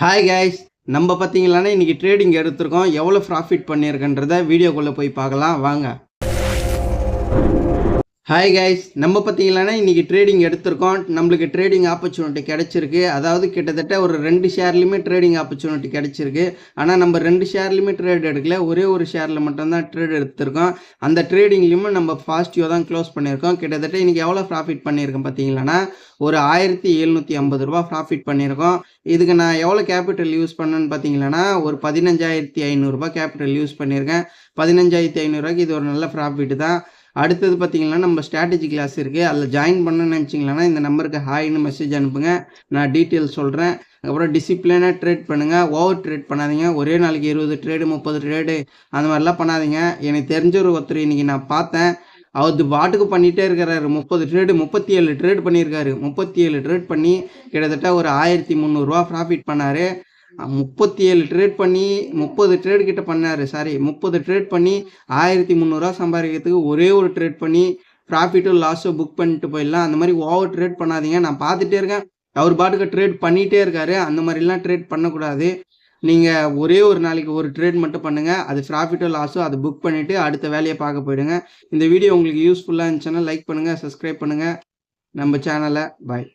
Hi guys நம்ம பார்த்தீங்களான்னா இன்றைக்கி trading எடுத்திருக்கோம். எவ்வளோ ப்ராஃபிட் பண்ணியிருக்கன்றத வீடியோக்குள்ளே போய் பார்க்கலாம். வாங்க. ஹாய் கைஸ் நம்ம பார்த்தீங்கன்னா இன்றைக்கி ட்ரேடிங் எடுத்திருக்கோம். நம்மளுக்கு ட்ரேடிங் ஆப்பர்ச்சுனிட்டி கிடச்சிருக்கு. அதாவது கிட்டத்தட்ட ஒரு ரெண்டு ஷேர்லையுமே ட்ரேடிங் ஆப்பர்ச்சுனிட்டி கிடச்சிருக்கு. ஆனால் நம்ம ரெண்டு ஷேர்லேயுமே ட்ரேட் எடுக்கல. ஒரே ஒரு ஷேரில் மட்டும்தான் ட்ரேட் எடுத்திருக்கோம். அந்த ட்ரேடிங்லேயுமே நம்ம ஃபாஸ்ட்டியோ தான் க்ளோஸ் பண்ணியிருக்கோம். கிட்டத்தட்ட இன்றைக்கி எவ்வளோ ப்ராஃபிட் பண்ணியிருக்கோம் பார்த்தீங்களானா ஒரு ஆயிரத்தி எழுநூற்றி ஐம்பது ரூபா ப்ராஃபிட் பண்ணியிருக்கோம். இதுக்கு நான் எவ்வளோ கேபிட்டல் யூஸ் பண்ணேன்னு பார்த்தீங்கன்னா ஒரு பதினஞ்சாயிரத்தி ஐநூறுரூபா கேபிட்டல் யூஸ் பண்ணியிருக்கேன். பதினஞ்சாயிரத்தி ஐநூறுரூவாய்க்கு இது ஒரு நல்ல ப்ராஃபிட் தான். அடுத்தது பார்த்தீங்கன்னா நம்ம ஸ்ட்ராட்டஜி கிளாஸ் இருக்குது அதில் ஜாயின் பண்ணணும்னு நினச்சிங்களா இந்த நம்பருக்கு ஹாய்னு மெசேஜ் அனுப்புங்க. நான் டீட்டெயில் சொல்கிறேன் அதுக்கப்புறம் டிசிப்ளினாக ட்ரேட் பண்ணுங்கள் ஓவர் ட்ரேட் பண்ணாதீங்க. ஒரே நாளைக்கு இருபது ட்ரேடு முப்பது ட்ரேடு அந்த மாதிரிலாம் பண்ணாதீங்க. எனக்கு தெரிஞ்ச ஒரு ஒருத்தர் இன்றைக்கி நான் பார்த்தேன். அவர் பாட்டுக்கு பண்ணிகிட்டே இருக்கிறாரு. முப்பது ட்ரேடு முப்பத்தி ஏழு ட்ரேட் பண்ணியிருக்காரு. முப்பத்தி ஏழு ட்ரேட் பண்ணி கிட்டத்தட்ட ஒரு ஆயிரத்தி முந்நூறுரூவா ப்ராஃபிட் பண்ணார். முப்பத்தி ஏழு ட்ரேட் பண்ணி முப்பது ட்ரேட் கிட்ட பண்ணார். சாரி முப்பது ட்ரேட் பண்ணி ஆயிரத்தி முந்நூறுரூவா சம்பாதிக்கிறதுக்கு ஒரே ஒரு ட்ரேட் பண்ணி ப்ராஃபிட்டும் லாஸும் புக் பண்ணிட்டு போயிடலாம். அந்த மாதிரி ஓவர் ட்ரேட் பண்ணாதீங்க. நான் பார்த்துட்டே இருக்கேன். அவர் பாட்டுக்கு ட்ரேட் பண்ணிகிட்டே இருக்காரு. அந்த மாதிரிலாம் ட்ரேட் பண்ணக்கூடாது. நீங்கள் ஒரே ஒரு நாளைக்கு ஒரு ட்ரேட் மட்டும் பண்ணுங்கள் அது ப்ராஃபிட்டோ லாஸோ அதை புக் பண்ணிவிட்டு அடுத்த வேலையை பார்க்க போயிடுங்க. இந்த வீடியோ உங்களுக்கு யூஸ்ஃபுல்லாக இருந்துச்சுன்னா லைக் பண்ணுங்கள் சப்ஸ்கிரைப் பண்ணுங்கள் நம்ம சேனலை பாய்